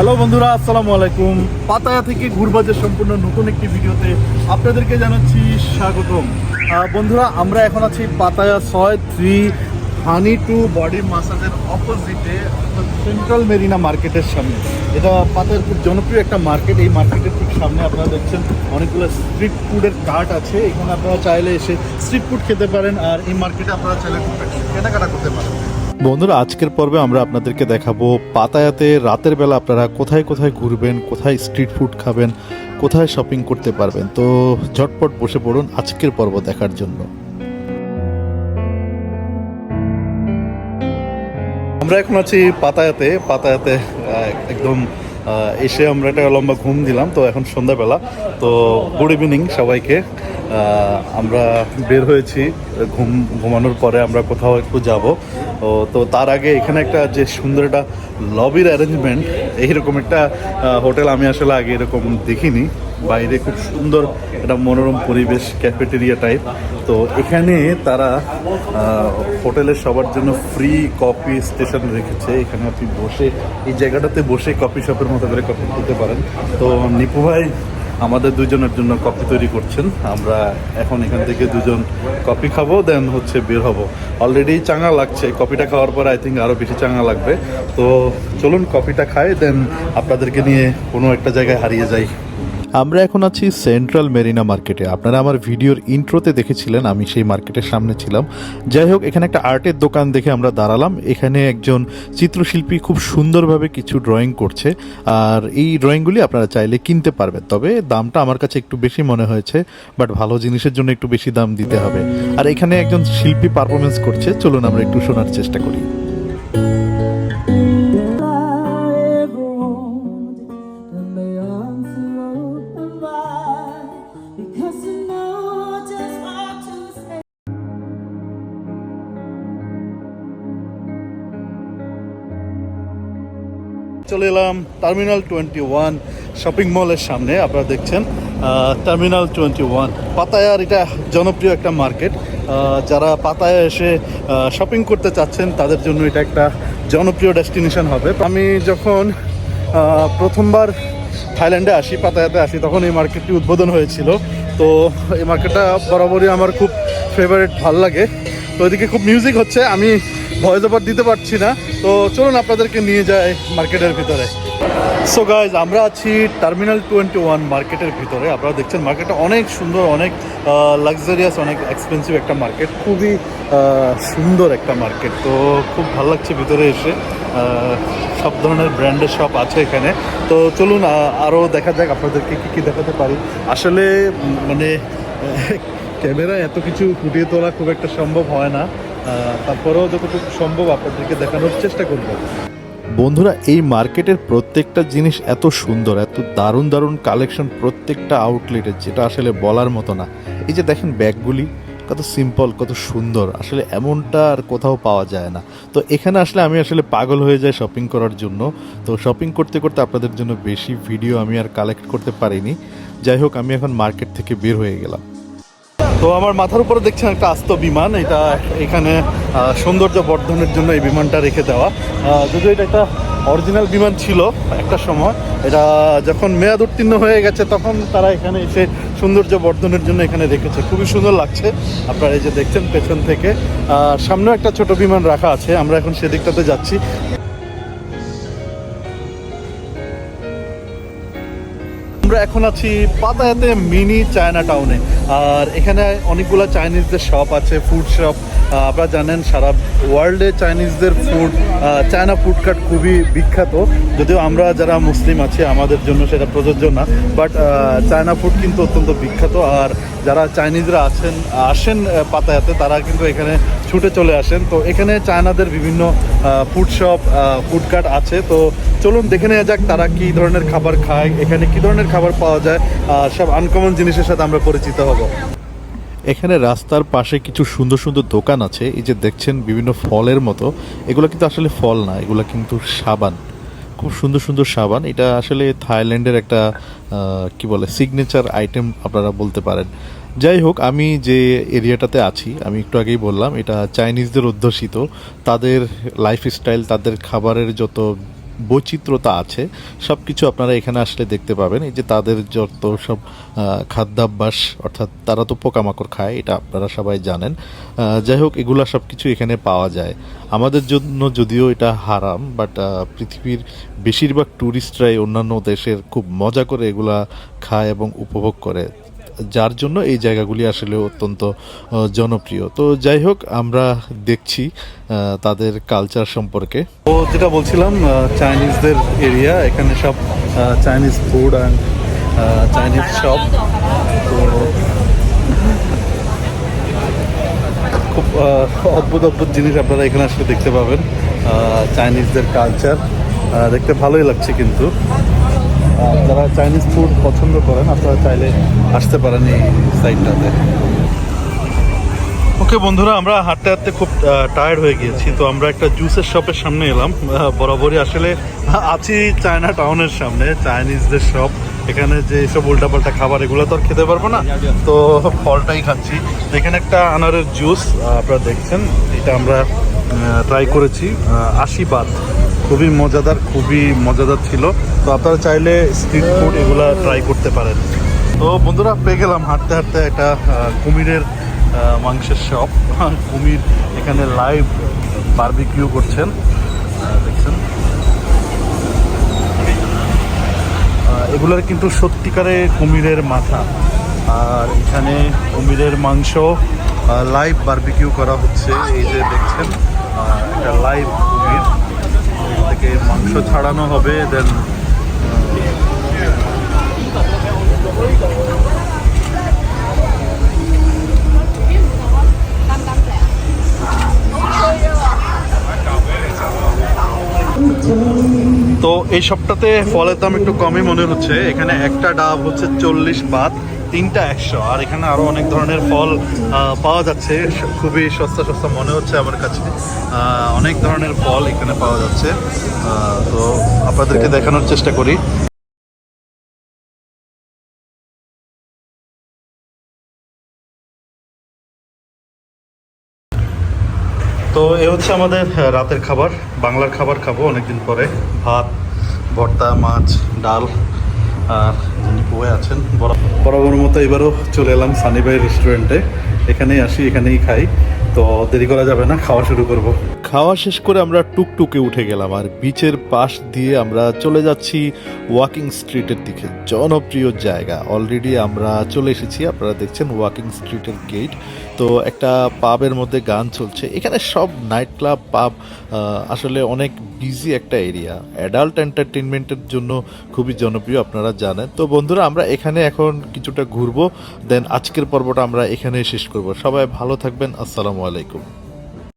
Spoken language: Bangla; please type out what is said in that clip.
হ্যালো বন্ধুরা, আসসালামু আলাইকুম। পাতায়া থেকে ঘুরবাজের সম্পূর্ণ নতুন একটি ভিডিওতে আপনাদেরকে জানাচ্ছি স্বাগতম। বন্ধুরা, আমরা এখন আছি পাতায়া ছয় থ্রি হানি টু বডি মাসাজের অপোজিটে সেন্ট্রাল মেরিনা মার্কেটের সামনে। এটা পাতায়ার খুব জনপ্রিয় একটা মার্কেট। এই মার্কেটের ঠিক সামনে আপনারা দেখছেন অনেকগুলো স্ট্রিট ফুডের কার্ট আছে। এখানে আপনারা চাইলে এসে স্ট্রিট ফুড খেতে পারেন, আর এই মার্কেটে আপনারা চাইলে কেনাকাটা করতে পারেন। বন্ধুরা, আজকের পর্বে আমরা আপনাদেরকে দেখাবো পাতায়াতে রাতের বেলা আপনারা কোথায় কোথায় ঘুরবেন, কোথায় স্ট্রিট ফুড খাবেন, কোথায় শপিং করতে পারবেন। তো ঝটপট বসে পড়ুন আজকের পর্ব দেখার জন্য। আমরা এখন আছি পাতায়াতে। পাতায়াতে একদম এসে আমরা একটা লম্বা ঘুম দিলাম। তো এখন সন্ধ্যাবেলা। তো গুড ইভিনিং সবাইকে। আমরা বের হয়েছি, ঘুম, ঘুমানোর পরে আমরা কোথাও একটু যাব। তো তার আগে এখানে একটা যে সুন্দর একটা লবির অ্যারেঞ্জমেন্ট এইরকম একটা হোটেল আমি আসলে আগে এরকম দেখিনি। বাইরে খুব সুন্দর একটা মনোরম পরিবেশ ক্যাফেটেরিয়া টাইপ তো এখানে তারা হোটেলের সবার জন্য ফ্রি কফি স্টেশন রেখেছে। এখানে আপনি বসে, এই জায়গাটাতে বসে কফি শপের মতো করে কফি খেতে পারেন। তো নিপু ভাই আমাদের দুজনের জন্য কফি তৈরি করছেন। আমরা এখন এখান থেকে দুজন কফি খাব দেন হচ্ছে বের হব। অলরেডি চাঙা লাগছে। কফিটা খাওয়ার পর আই থিঙ্ক আরও বেশি চাঙা লাগবে। তো চলুন কফিটা খাই দেন আপনাদেরকে নিয়ে কোনো একটা জায়গায় হারিয়ে যাই। আমরা এখন আছি সেন্ট্রাল মেরিনা মার্কেটে আপনারা আমার ভিডিওর ইন্ট্রোতে দেখেছিলেন, আমি সেই মার্কেটের সামনে ছিলাম। যাই হোক, এখানে একটা আর্টের দোকান দেখে আমরা দাঁড়ালাম। এখানে একজন চিত্রশিল্পী খুব সুন্দরভাবে কিছু ড্রয়িং করছে। আর এই ড্রয়িংগুলি আপনারা চাইলে কিনতে পারবেন। তবে দামটা আমার কাছে একটু বেশি মনে হয়েছে বাট ভালো জিনিসের জন্য একটু বেশি দাম দিতে হবে। আর এখানে একজন শিল্পী পারফরমেন্স করছে। চলুন আমরা একটু শোনার চেষ্টা করি। চলে এলাম টার্মিনাল টোয়েন্টি ওয়ান শপিং মলের সামনে, আপনারা দেখছেন টার্মিনাল টোয়েন্টি ওয়ান পাতায়ার, এটা জনপ্রিয় একটা মার্কেট যারা পাতায়া এসে শপিং করতে চাচ্ছেন, তাদের জন্য এটা একটা জনপ্রিয় ডেস্টিনেশন হবে। আমি যখন প্রথমবার থাইল্যান্ডে আসি, পাতায়াতে আসি, তখন এই মার্কেটটি উদ্বোধন হয়েছিল। তো এই মার্কেটটা বরাবরই আমার খুব ফেভারিট ভালো লাগে। তো এদিকে খুব মিউজিক হচ্ছে, আমি ভয়েস ওভার দিতে পারছি না। তো চলুন আপনাদেরকে নিয়ে যাই মার্কেটের ভিতরে। সো গাইজ আমরা আছি টার্মিনাল টোয়েন্টি ওয়ান মার্কেটের ভিতরে। আপনারা দেখছেন মার্কেটটা অনেক সুন্দর, অনেক লাক্সারিয়াস অনেক এক্সপেন্সিভ একটা মার্কেট খুবই সুন্দর একটা মার্কেট তো খুব ভালো লাগছে ভিতরে এসে। সব ধরনের ব্র্যান্ডের শপ আছে এখানে। তো চলুন আরও দেখা যাক আপনাদেরকে কী কী দেখাতে পারি। আসলে মানে ক্যামেরায় এত কিছু ফুটিয়ে তোলা খুব একটা সম্ভব হয় না। তারপরেও যতটুকু সম্ভব আপনাদেরকে দেখানোর চেষ্টা করব। বন্ধুরা, এই মার্কেটের প্রত্যেকটা জিনিস এত সুন্দর, এত দারুণ দারুণ কালেকশন প্রত্যেকটা আউটলেটের যেটা আসলে বলার মতো না। এই যে দেখেন ব্যাগগুলি, কত সিম্পল কত সুন্দর, আসলে এমনটা আর কোথাও পাওয়া যায় না। তো এখানে আসলে আমি আসলে পাগল হয়ে যাই শপিং করার জন্য। তো শপিং করতে করতে আপনাদের জন্য বেশি ভিডিও আমি আর কালেক্ট করতে পারিনি। যাই হোক, আমি এখন মার্কেট থেকে বের হয়ে গেলাম। তো আমার মাথার উপরে দেখছেন একটা আস্ত বিমান, এটা এখানে সৌন্দর্য বর্ধনের জন্য এই বিমানটা রেখে দেওয়া। যদিও এটা একটা অরিজিনাল বিমান ছিল একটা সময়, এটা যখন মেয়াদ উত্তীর্ণ হয়ে গেছে তখন তারা এখানে এসে সৌন্দর্য বর্ধনের জন্য এখানে রেখেছে। খুবই সুন্দর লাগছে, আপনারা এই যে দেখছেন পেছন থেকে। সামনেও একটা ছোট বিমান রাখা আছে, আমরা এখন সেদিকটাতে যাচ্ছি। আমরা এখন আছি পাতায়াতে মিনি চায়না টাউনে। আর এখানে অনেকগুলো চাইনিজদের শপ আছে ফুড শপ আপনারা জানেন, সারা ওয়ার্ল্ডে চাইনিজদের ফুড চায়না ফুড কার্ট খুবই বিখ্যাত। যদিও আমরা যারা মুসলিম আছি, আমাদের জন্য সেটা প্রযোজ্য না। বাট চায়না ফুড কিন্তু অত্যন্ত বিখ্যাত। আর যারা চাইনিজরা আছেন, আসেন পাতায়াতে, তারা কিন্তু এখানে ছুটে চলে আসেন। তো এখানে চায়নাদের বিভিন্ন ফুড শপ ফুড কার্ট আছে। তো চলুন দেখে নেওয়া যাক তারা কি ধরনের খাবার খায়। এখানে কি ধরনের খাবার পাওয়া যায়। সব আনকমন জিনিসের সাথে আমরা পরিচিত হব। এখানে রাস্তার পাশে কিছু সুন্দর সুন্দর দোকান আছে। এই যে দেখছেন বিভিন্ন ফলের মতো। এগুলো কিন্তু আসলে ফল না, এগুলো কিন্তু সাবান। খুব সুন্দর সুন্দর সাবান। এটা আসলে থাইল্যান্ডের একটা কি বলে সিগনেচার আইটেম আপনারা বলতে পারেন। যাই হোক আমি যে এরিয়াটাতে আছি, আমি একটু আগেই বললাম, এটা চাইনিজদের অধ্যুষিত। তাদের লাইফস্টাইল তাদের খাবারের যত বৈচিত্র্যতা আছে সব কিছু আপনারা এখানে আসলে দেখতে পাবেন। এই যে তাদের যত সব খাদ্যাভ্যাস, অর্থাৎ তারা তো পোকামাকড় খায়, এটা আপনারা সবাই জানেন। যাই হোক এগুলা সব কিছু এখানে পাওয়া যায়। আমাদের জন্য যদিও এটা হারাম বাট পৃথিবীর বেশিরভাগ ট্যুরিস্টরাই অন্যান্য দেশের খুব মজা করে এগুলা খায় এবং উপভোগ করে। যার জন্য এই জায়গাগুলি আসলে অত্যন্ত জনপ্রিয়। তো যাই হোক, আমরা দেখছি তাদের কালচার সম্পর্কে। তো যেটা বলছিলাম চাইনিজদের এরিয়া এখানে সব Chinese food and Chinese shop তো খুব অদ্ভুত অদ্ভুত জিনিস আপনারা এখানে আসলে দেখতে পাবেন চাইনিজদের কালচার দেখতে ভালোই লাগছে কিন্তু। যারা চাইনিজ ফুড পছন্দ করেন, আপনারা চাইলে আসতে পারেন এই সাইডটাতে ওকে বন্ধুরা, আমরা হাঁটতে হাঁটতে খুব টায়ার্ড হয়ে গিয়েছি, তো আমরা একটা জুসের শপের সামনে এলাম। বরাবরই আসলে আছি চায়না টাউনের সামনে চাইনিজদের শপ এখানে যে সব উল্টাপাল্টা খাবার, এগুলো তো আর খেতে পারব না। তো ফলটাই খাচ্ছি। এখানে একটা আনারের জুস আপনারা দেখছেন, এটা আমরা ট্রাই করেছি আশি বাত খুবই মজাদার খুবই মজাদার ছিল। তো আপনারা চাইলে স্ট্রিট ফুড এগুলা ট্রাই করতে পারেন। তো বন্ধুরা, পেয়ে গেলাম হাঁটতে হাঁটতে একটা কুমিরের মাংসের শপ কুমির এখানে লাইভ বারবিকিউ করছেন। দেখছেন? এগুলোর কিন্তু সত্যিকারে কুমিরের মাথা। আর এখানে কুমিরের মাংস লাইভ বারবিকিউ করা হচ্ছে। এই যে দেখছেন একটা লাইভ কুমির। থেকে মাংস ছাড়ানো হবে দেন তো এই সবটাতে ফলের দাম একটু কমই মনে হচ্ছে। এখানে একটা ডাব হচ্ছে চল্লিশ বাদ তিনটা একশো আর এখানে আরও অনেক ধরনের ফল পাওয়া যাচ্ছে। খুবই সস্তা সস্তা মনে হচ্ছে আমার কাছে। অনেক ধরনের ফল এখানে পাওয়া যাচ্ছে। তো আপনাদেরকে দেখানোর চেষ্টা করি। তো এ হচ্ছে আমাদের রাতের খাবার। বাংলার খাবার খাব অনেকদিন পরে। ভাত ভর্তা মাছ ডাল। আর যিনি বয়ে আছেন? বরা- বরাবর মতো এবারও চলে এলাম সানিবাই রেস্টুরেন্টে এখানেই আসি, এখানেই খাই। তো দেরি করা যাবে না, খাওয়া শুরু করব। খাওয়া শেষ করে আমরা টুকটুকে উঠে গেলাম আর বিচের পাশ দিয়ে আমরা চলে যাচ্ছি ওয়াকিং স্ট্রিটের দিকে। জনপ্রিয় জায়গা। অলরেডি আমরা চলে এসেছি, আপনারা দেখছেন ওয়াকিং স্ট্রিটের গেট তো একটা পাবের মধ্যে গান চলছে। এখানে সব নাইট ক্লাব পাব আসলে অনেক বিজি একটা এরিয়া অ্যাডাল্ট এন্টারটেনমেন্টের জন্য খুবই জনপ্রিয়, আপনারা জানেন। তো বন্ধুরা, আমরা এখানে এখন কিছুটা ঘুরবো দেন আজকের পর্বটা আমরা এখানেই শেষ করব। সবাই ভালো থাকবেন, আসসালামু আলাইকুম।